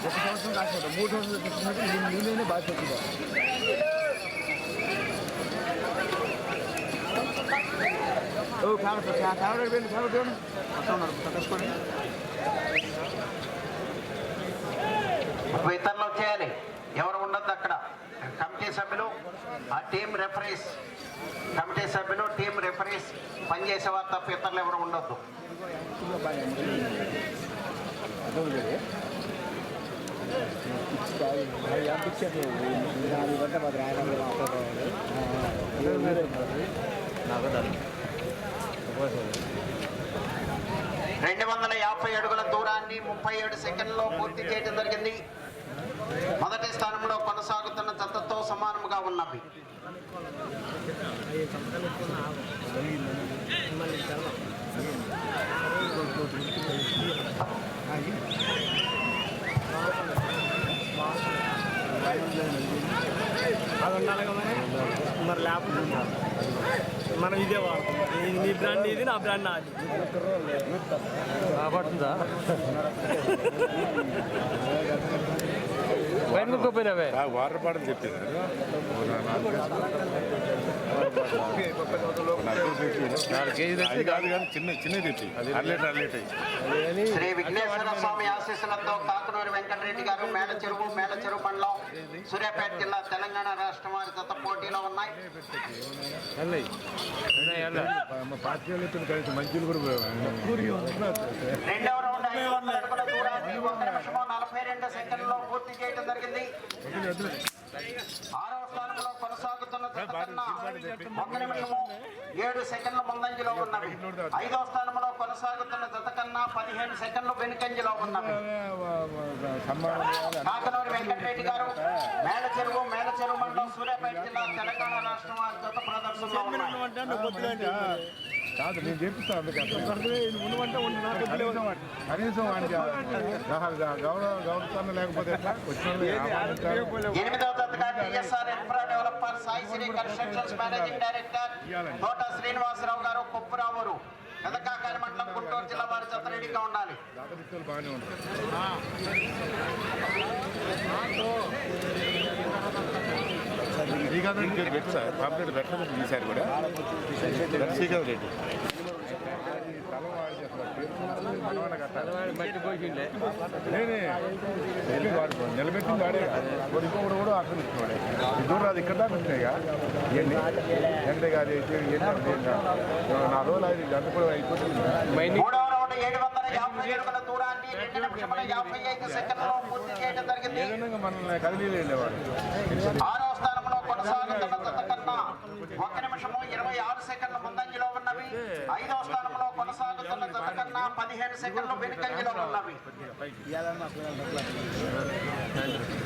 ఒక సంవత్సరం కాకపోతే మూడు సంవత్సరాలు తీసుకున్నట్టు బాగా ఓ ఫ్యామిలీ ఫేవరెట్ వెళ్ళి ఫేవరెట్ ఉన్నారు చేయాలి ఎవరు ఉండద్దు అక్కడ. కమిటీ సభ్యులు ఆ టీం రెఫరీస్ కమిటీ సభ్యులు టీం రెఫరీస్ పనిచేసేవారు తప్ప ఇతరులు ఎవరు ఉండొద్దు. రెండు వందల యాభై అడుగుల దూరాన్ని ముప్పై ఏడు సెకండ్లో పూర్తి చేయడం జరిగింది. మొదటి స్థానంలో కొనసాగుతున్న జతతో సమానముగా ఉన్నవి. అది ఉండాలి కదా మరి మరి లేకపోతే మనం ఇదే వాడతాం నీ బ్రాండ్ ఇది నా బ్రాండ్ నాది. పడుతుందా పైన పోయినావే వాటర్ బాటిల్ చెప్పారు శ్రీ విఘ్నేశ్వర స్వామి ఆశీస్సులతో కాకునూరి వెంకటరెడ్డి గారు మేడ చెరువు మేడ చెరువు మండలం సూర్యాపేట జిల్లా తెలంగాణ రాష్ట్రం వారి పోటీలో ఉన్నాయి. రెండవ ఐదు నలభై రెండు సెకండ్లో పూర్తి చేయడం జరిగింది. ఆరవ స్థానంలో కొనసాగుతున్న ఒక నిమిషము ఏడు సెకండ్ల ముందంజలో ఉన్నవి. ఐదవ స్థానంలో కొనసాగుతున్న జత కన్నా పదిహేను సెకండ్లు వెనుకంజలో ఉన్నవి. కాకనూరి వెంకటరెడ్డి గారు మేడ చెరువు మేడ చెరువు మండలం సూర్యాపేట జిల్లా తెలంగాణ రాష్ట్రం జత ప్రదర్శనలో కాదు నేను చేపిస్తాను కనీసం గౌరవ గౌరవ లేకపోతే ఎనిమిదవ తరగతి TSR infra developer Sai Sri constructions managing director Thota Srinivasarao గారు కొప్పురావురు పెదకాకాని మండలం గుంటూరు జిల్లా వారి జత రెడీగా ఉండాలి బాగానే ఉంటారు శ్రీకాంత్ పెట్టు సార్ పాంప్లెట్ పెట్టలేదు ఈసారి కూడా శ్రీకాంత్ రెడ్డి నేనే వాడు నిలబెట్టింది వాడే వాడు ఇంకొకడు కూడా ఆక్రమిస్తున్నాడే దూరం అది ఇక్కడ దాకా వచ్చినాయిగా ఇవన్నీ వెంకటే కాదు అయితే ఇవన్నీ రోజులు అది గంట కూడా అయిపోతుంది మనల్ని కదిలీ వెళ్ళేవాడు కొనసాగుతున్న జత కన్నా ఒక నిమిషము ఇరవై ఆరు సెకండ్ల ముందంజలో ఉన్నవి. ఐదవ స్థానంలో కొనసాగుతున్న జత కన్నా పదిహేను సెకండ్లు వెనుకంజలో ఉన్నవి.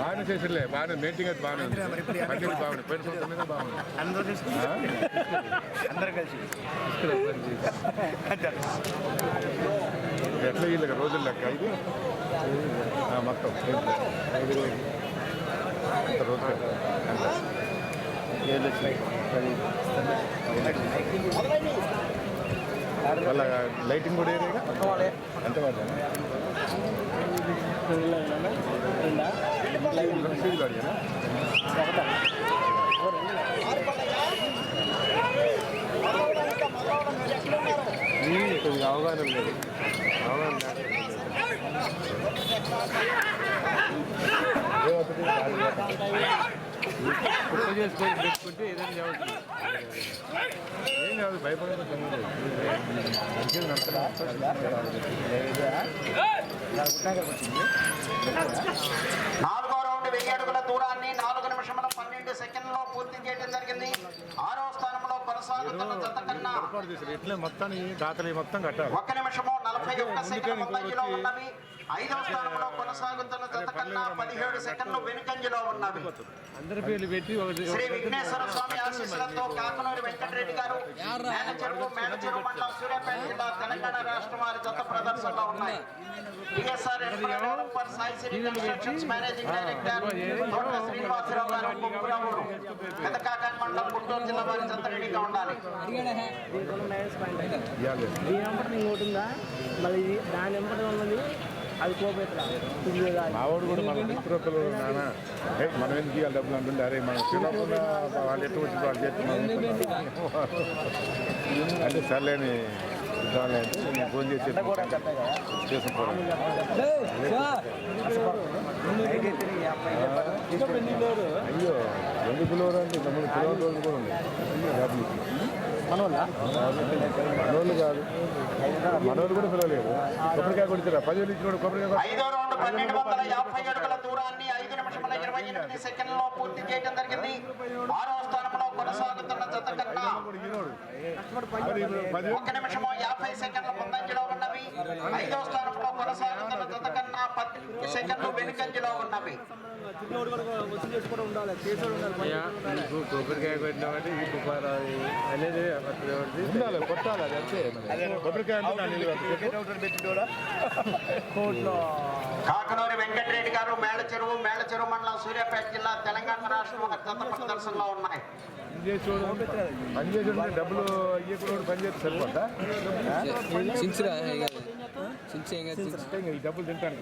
బాగానే చేసిర్లే బాగానే మెయింటింగ్ అయితే బాగానే బాగుంది. పోయిన సంవత్సరం మీద బాగుంది. అందరూ తీసుకుని అందరూ కలిసి. ఎట్లా వీళ్ళకి రోజులు లెక్క ఇది? మొత్తం. ఐదు రోజులు అంత రోజు ఎంత? మళ్ళా లైటింగ్ కూడా ఏరేగా ఎంత పడ్డా ఫీజులు అడిగానా కొద్దిగా అవగాహన లేదు అవగాహన కుక్క చేసుకొని పెట్టుకుంటే ఏదైనా చదువుతుంది ఏం కాదు భయపడే మంచిగా నడపడం నాలుగో రౌండ్ వెయ్యి అడుగుల దూరాన్ని నాలుగు నిమిషముల పన్నెండు సెకండ్లో పూర్తి చేయడం జరిగింది ఆరో స్థానంలో కొనసాగుతున్న జత కన్నా ఏర్పాటు చేశారు. ఎట్లే మొత్తాన్ని దాతలు మొత్తం కట్టాలి ఒక నిమిషము నలభై ఒక్క సెకండ్ ముందంజలో ఉన్నవి. ఐదవ స్థానంలో కొనసాగుతున్న జత కన్నా పదిహేడు సెకండ్లు వెనుకంజలో ఉన్నవి. అందరి పేర్లు పెట్టి శ్రీ విఘ్నేశ్వర స్వామి ఆశీస్సులతో కాకనూరి వెంకటరెడ్డి గారు మేనచెరువు మేనచెరువు మండలం సూర్యాపేట జిల్లా తెలంగాణ రాష్ట్రం వారి జత ప్రదర్శనలో ఉన్నాయి. Super Sai Sri constructions managing director Thota Srinivasarao గారు కుక్కురావుడు పెదకాకాని మండలం గుంటూరు జిల్లా వారి జత రెడీగా ఉండాలి ఈ నెంబర్ నీకు అయితే ఉందా మళ్ళీ దాని నెంబర్ ఉన్నది అది కోపెట్రా కూడా మన మిత్ర పిల్లలు మనం ఎందుకు ఇవ్వాలి డబ్బులు అంటుండే? అరే మనం పిల్లకుండా వాళ్ళు ఎట్టు వచ్చి వాళ్ళు చేస్తున్నాం అంటే సర్లేని ఇద్దాంలే నేను ఫోన్ చేసి అయ్యో రెండు పిలవరు అంటే తమ్ముడు పిలవని రోజులు కూడా ఉన్నాయి మనోళ్ళు? కాదు. మనోళ్ళు కూడా పిలవలేదు కొబ్బరికాయ కొడిచారా పదివేలు ఇచ్చినోడు కొబ్బరికాయ ఐదో రౌండ్ పన్నెండు వందల యాభై అడుగుల దూరాన్ని ఐదు నిమిషముల ఇరవై ఎనిమిది సెకండ్లలో పూర్తి చేయడం జరిగింది. ఆరవ స్థానంలో కొనసాగుతున్న జత కన్నా ఒక నిమిషము యాభై సెకండ్ల ముందంజలో ఉన్నవి. ఐదో స్థానంలో కొనసాగుతున్న జత కన్నా పద్దెనిమిది సెకండ్లు వెనుకంజలో ఉన్నవి. నీకు కొబ్బరికాయ పెట్టినామంటే ఈ తుఫాను అనేది ఉండాలి కొట్టాలి అది అంతే. కొబ్బరికాయ కాకనూరి వెంకటరెడ్డి గారు మేళ చెరువు మేళ చెరువు మండలం సూర్యాపేట జిల్లా తెలంగాణ రాష్ట్రం ఒక జత ప్రదర్శనలో ఉన్నాయి. పని చేసేవాడు పని చేసేవాడు డబ్బులు ఇయ్యకుండా పని చేస్తే సరిపోతా డబ్బులు తింటాను?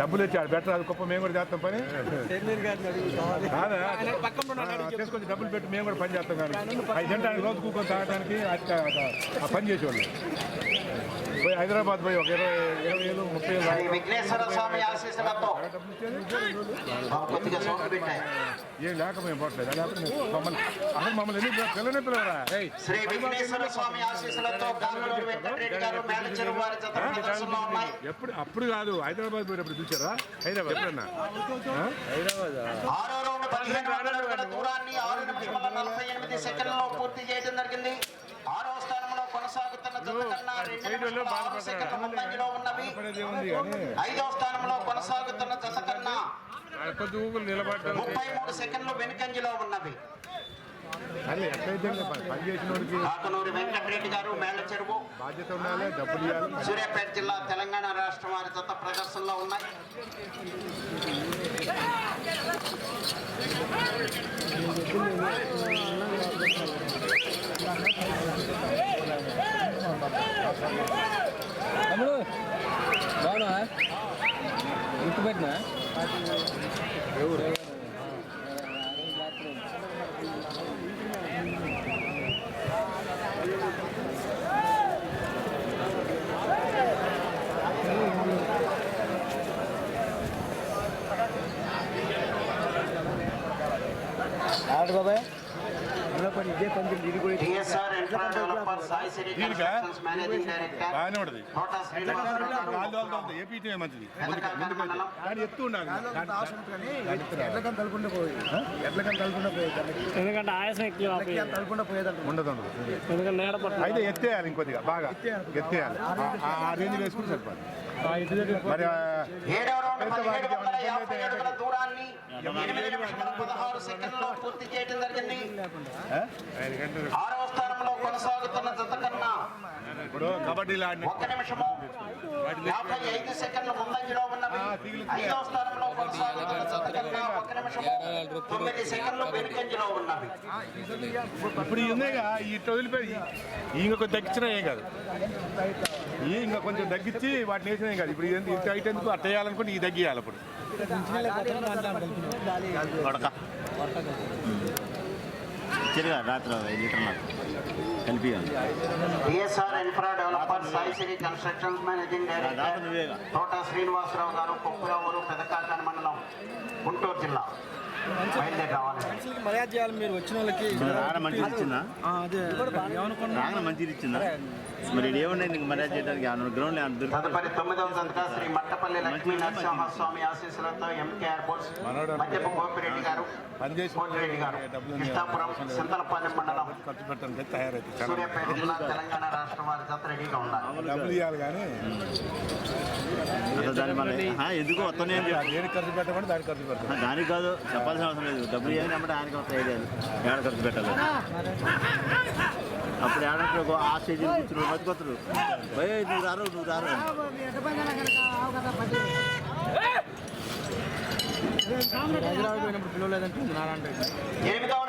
డబ్బులు ఇచ్చాడు. బెటర్ అది గొప్ప. మేము కూడా చేస్తాం పని. తీసుకొచ్చి డబ్బులు పెట్టి మేము కూడా పని చేస్తాం కానీ. ఐదు తింటానికి రోజు కూకొని తాగడానికి ఆ పని చేసేవాళ్ళు. పోయి హైదరాబాద్ పోయి ఒక ఇరవై ఇరవై వేలు ముప్పై పెట్టాయి. ఏం లేక మేము పోవట్లేదు. లేకపోతే మేము మమ్మల్ని అసలు మమ్మల్ని ఎందుకు పిల్లనే పిల్లవరా స్వామి ఆశీస్సులతో కాకనూరి వెంకటరెడ్డి గారు మేళ చెరువు వారి జత ప్రదర్శనలో ఉన్నాయి. ఎప్పుడు అప్పుడు కాదు హైదరాబాద్ పోయినప్పుడు చూసారా హైదరాబాద్ ఎప్పుడన్నా? ఆ? ఆరో రౌండ్ పదిహేను వందల అడుగుల దూరాన్ని ఆరు నిమిషముల నలభై ఎనిమిది సెకండ్లలో పూర్తి చేయడం జరిగింది. ఆరో స్థానంలో కొనసాగుతున్న జత కన్నా రెండు నిమిషముల ఆరు సెకండ్ల ముందంజలో ఉన్నవి. పడేది ఏముంది కానీ? ఐదో స్థానంలో కొనసాగుతున్న జత కన్నా ముప్పై మూడు సెకండ్లు వెనుకంజలో ఉన్నవి. అదే ఎట్లయితే పని పని చేసిన వాడికి కాకనూరి వెంకటరెడ్డి గారు మేళ చెరువు బాధ్యత ఉండాలి డబ్బులు ఇవ్వాలి సూర్యాపేట జిల్లా తెలంగాణ రాష్ట్రం వారి జత ప్రదర్శనలో ఉన్నాయి తమ్ముడు బాగున్నా గుర్తు పెట్టినా TSR infra developer Sai Siri constructions managing director బాగానే ఉంటుంది తోట శ్రీనివాసరావు గారు గాలి మంచిది. ఎందుకంటే ఆయాసం ఎక్కువ ఉండదు ఎందుకంటే అయితే ఎత్తేయాలి ఇంకొద్దిగా బాగా. ఎత్తేయాలి. ఆ- రేంజ్ వేసుకుని సరిపోదు. మరి దూరాన్ని ఎనిమిది నిమిషముల పదహారు సెకండ్లో పూర్తి చేయడం జరిగింది ఆ? ఐదు గంటలు ఆరవ స్థానంలో కొనసాగుతున్న జత కన్నా ఇప్పుడు ఒక్క నిమిషము యాభై ఐదు సెకండ్ల ముందంజలో ఉన్నవి ఐదవ స్థానంలో కొనసాగుతున్న జత కన్నా ఒక నిమిషము తొమ్మిది సెకండ్లు వెనుకంజలో ఉన్నవి ఇప్పుడు ఇట్లా వదిలిపోయి ఈ ఇంకా కొంచెం తగ్గించినా ఏం కాదు. ఈ ఇంకా కొంచెం తగ్గించి వాటిని వేసినా ఏం కాదు. ఇప్పుడు ఇది ఇంత హైట్ ఎందుకు? అట్ట వేయాలనుకుంటే ఈ తగ్గియాలి అప్పుడు. తిరిగా రాత్రి ఐదు లీటర్లు కలిపి TSR infra developer Sai Sri constructions managing director Thota Srinivasarao గారు కొప్పురావూరు పెదకాకాని మండలం గుంటూరు జిల్లా మర్యాద చేయాలి మీరు వచ్చిన వాళ్ళకి. రాగన మంచిది ఇచ్చిందా? అదే. రాగన మంచిది ఇచ్చిందా? మరి ఇది ఏమున్నాయి నీకు మర్యాద చేయడానికి గ్రౌండ్ దొరికి తదుపరి తొమ్మిదవ జతగా శ్రీ మట్టపల్లి లక్ష్మీ నరసింహస్వామి ఆశీస్సులతో ఎంకేఆర్ బోర్డ్స్ మధ్యపు గోపిరెడ్డి గారు పని చేసి కోటిరెడ్డి గారు కృష్ణాపురం సింతలపాలెం మండలం. ఖర్చు పెట్టడానికి తయారైతే సూర్యాపేట జిల్లా తెలంగాణ రాష్ట్రం వారి జత రెడీగా ఉండాలి. ఇవ్వాలి దాని ఎందుకు? వస్తానే దేనికి ఖర్చు పెట్టమంటే దానికి ఖర్చు పెడతాం దానికి కాదు చెప్పాల్సిన అవసరం లేదు. డబ్బులు ఏమి అంటే ఆయనకి వస్తాయి ఏడ ఖర్చు పెట్టాలి? అప్పుడు ఏడంటే ఆ స్టేజ్ కూర్చురు బతుకొత్తురు భయ నువ్వు రారు నువ్వు రారు. హైదరాబాద్ పోయినప్పుడు పిలవలేదంటే నారాయణ ఎనిమిదవ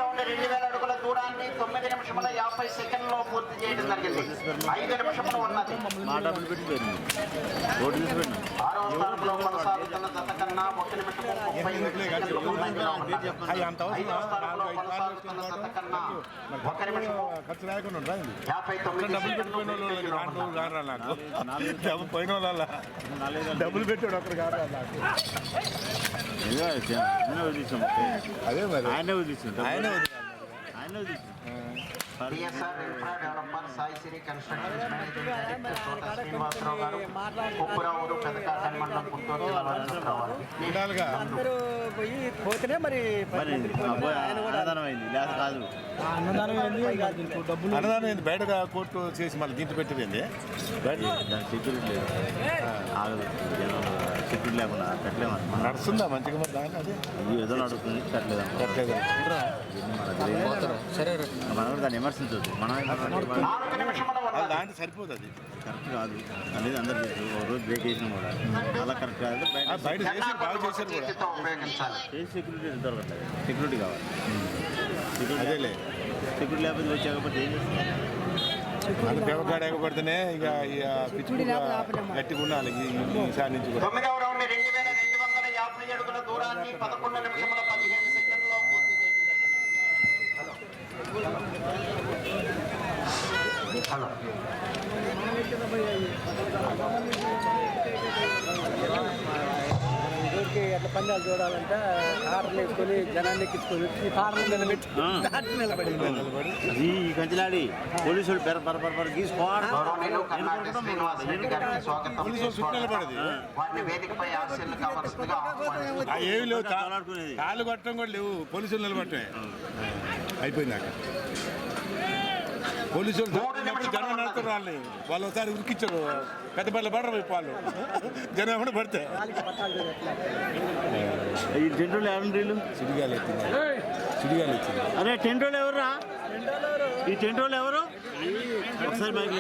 దూరాన్ని తొమ్మిది నిమిషముల యాభై సెకండ్లో పూర్తి చేయడం జరిగింది. ఐదు నిమిషములు ఉన్నది. ఆరవ స్థానంలో కొనసాగుతున్న జత కన్నా ఒక నిమిషము ముప్పై ఐదు స్థానంలో కొనసాగుతున్న జత కన్నా ఒక నిమిషము? యాభై తొమ్మిది డబ్బులు పోయిన వాళ్ళ పెట్టాడు ఒకరు వదిలించాం అదే మరి. ఆయన వదిలించాం ఆయన TSR infra developer Sai Srinivasarao గారు. పెదకాటన్ మండలం పుత్తూరు అందరూ పోయి పోతేనే మరి అన్నదానం అయింది. లేక కాదు. అన్నదానం ఏంది బయట కోర్టు చేసి మళ్ళీ దీంట్లో పెట్టింది బయట సెక్యూరిటీ లేకుండా కట్టలేము నడుస్తుందా మంచిగా మరి దాన్ని అది. ఇది ఏదో నడుస్తుంది కట్టలేదు కట్టలేదు. సరే రా. మనం కూడా దాన్ని విమర్శించవద్దు మనం దాంట్లో సరిపోదు అది. కరెక్ట్ కాదు. అనేది అందరు ఒక రోజు బ్రేక్ చేసినా కూడా. అలా కరెక్ట్ కాదు. ఆ బయట బాగా చేశారు కూడా. సెక్యూరిటీ దొరకట్లేదు. సెక్యూరిటీ కావాలి. సెక్యూరిటీ అదేలే. సెక్యూరిటీ లేకపోతే వచ్చాకపోతే ఏం చేస్తారు అది పెవకాడ ఎగబడితేనే ఇక ఇక పిచ్చి గట్టిగా ఉండాలి. ఈ- ఈసారి నుంచి కూడా తొమ్మిదవ రౌండ్ రెండు వేల రెండు వందల యాభై అడుగుల దూరాన్ని పదకొండు నిమిషముల పదిహేను సెకండ్లో పూర్తి చేయడం జరిగింది. హలో ఊరికి ఎట్లా పందాలు చూడాలంటే కార్లు వేసుకొని జనాన్ని ఎక్కించుకొని వచ్చి కార్లు నిలబెట్టి దాటి నిలబడి అది ఈ కంచిలాడి పోలీసులు కావాల్సిందిగా ఆహ్వానిస్తున్నాం. ఆ ఏమి లేవు. కాళ్ళు కొట్టడం కూడా లేవు. పోలీసులు నిలబట్టమే అయిపోయిందాక పోలీసులు దొరికినప్పుడు జనం నడుతున్నారు వాళ్ళని. వాళ్ళు ఒకసారి ఉరికిచ్చారు. పెద్ద పల్లె పడరు వాళ్ళు జనం కూడా పడితే. ఈ టెంట్ వాళ్ళు? ఎవరు సిడిగాలు ఎత్తింది సిడిగాలు ఎత్తింది అరే టెంట్ వాళ్ళు ఎవరురా? ఈ టెంట్ వాళ్ళు ఎవరు? ఒకసారి బైక్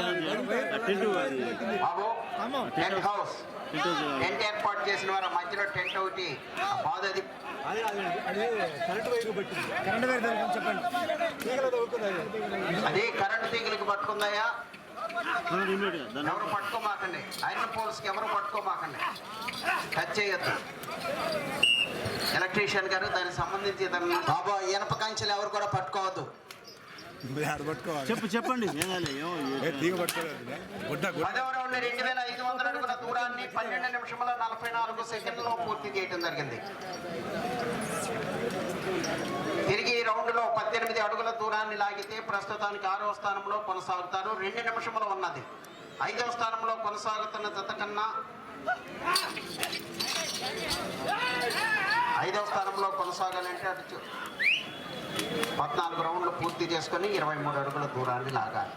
టెంట్ అది. హౌస్. టెంట్ ఏర్పాటు చేసిన వారు మధ్యలో టెంట్ ఒకటి. బాధది కరెంట్ వైర్ దొరికింది చెప్పండి. తీగలు దొరుకుతుంది అదే. కరెంటు తీగలకు పట్టుకుందాయా ఎవరు పట్టుకోమాకండి. ఐరన్ పోల్స్కి ఎవరు పట్టుకోమాకండి. టచ్ చేయొద్దు. ఎలక్ట్రీషియన్ గారు దానికి సంబంధించి బాబా ఇనప కంచెలు ఎవరు కూడా పట్టుకోవద్దు. చెప్పు చెప్పండి. రౌండ్ వేల ఐదు వందల అడుగుల దూరాన్ని పన్నెండు నిమిషముల నలభై నాలుగు సెకండ్లలో పూర్తి చేయడం జరిగింది. తిరిగి రౌండ్లో పద్దెనిమిది అడుగుల దూరాన్ని లాగితే ప్రస్తుతానికి ఆరవ స్థానంలో కొనసాగుతారు. రెండు నిమిషములు ఉన్నది. ఐదవ స్థానంలో కొనసాగుతున్న జత కన్నా ఐదవ స్థానంలో కొనసాగాలంటే అటు పద్నాలుగు రౌండ్లు పూర్తి చేసుకొని ఇరవై మూడు అడుగుల దూరాన్ని లాగాలి.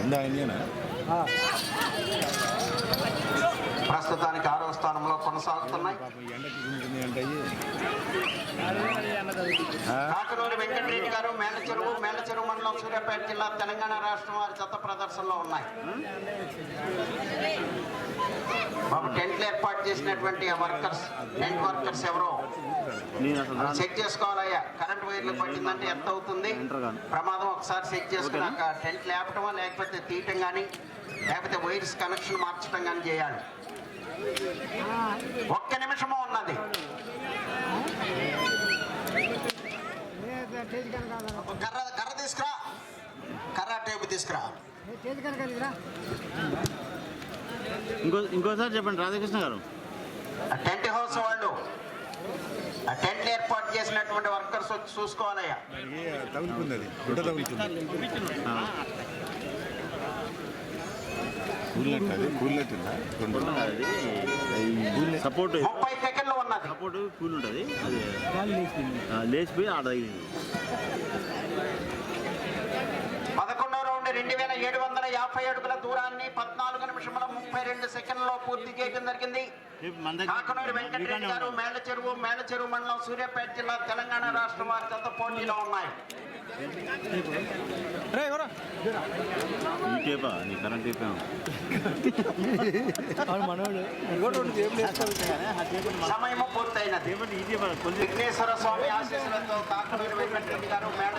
ఉందా ఆయనేనా ప్రస్తుతానికి ఆరవ స్థానంలో కొనసాగుతున్నాయి. పాపం ఈ గారు మేల చెరువు మేల చెరువు వెంకటరెడ్డి గారు మేలచెరువు మేలచెరువు మండలం సూర్యాపేట జిల్లా తెలంగాణ రాష్ట్రం వారి చెత్త ప్రదర్శనలో ఉన్నాయి. బాబు టెంట్లు ఏర్పాటు చేసినటువంటి వర్కర్స్ టెంట్ వర్కర్స్ ఎవరో చెక్ చేసుకోవాలయ్యా. కరెంట్ వైర్లు పట్టిందంటే ఎంత అవుతుంది? ప్రమాదం ఒకసారి చెక్ చేసుకున్నాక టెంట్ లేపటమా లేకపోతే తీయటం కానీ లేకపోతే వైర్స్ కనెక్షన్ మార్చడం కానీ చేయాలి. ఒక్క నిమిషము ఉన్నది. కర్ర కర్ర తీసుకురా. కర్ర టేపు తీసుకురా. ఇంకో ఇంకోసారి చెప్పండి రాధాకృష్ణ గారు. టెంట్ హౌస్ వాళ్ళు. టెంట్ ఏర్పాటు చేసినటువంటి వర్కర్స్ వచ్చి చూసుకోవాలయ్యా. సపోర్ట్. ముప్పై సెకండ్లు ఉన్నది. సపోర్ట్ కూల్ ఉంటుంది. అది లేచిపోయి ఆడ తగిలింది. పదకొండవ రౌండ్ రెండు వేల ఏడు వందల యాభై అడుగుల దూరాన్ని పద్నాలుగు నిమిషముల ముప్పై రెండు సెకండ్లో పూర్తి చేయడం జరిగింది. కాకనూరు వెంకటరెడ్డి గారు మేళ్ళ చెరువు మేళ్ళ చెరువు మండలం సూర్యాపేట జిల్లా తెలంగాణ రాష్ట్రం వారి జత పోటీలో ఉన్నాయి. సమయము పూర్తయినది విఘ్నేశ్వర స్వామి ఆశీస్సులతో కాకమూరి వెంకటరెడ్డి గారు మేడ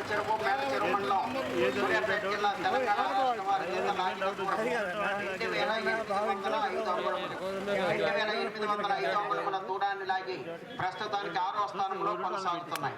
ప్రస్తుతానికి ఆరో స్థానంలో కొనసాగుతున్నాయి.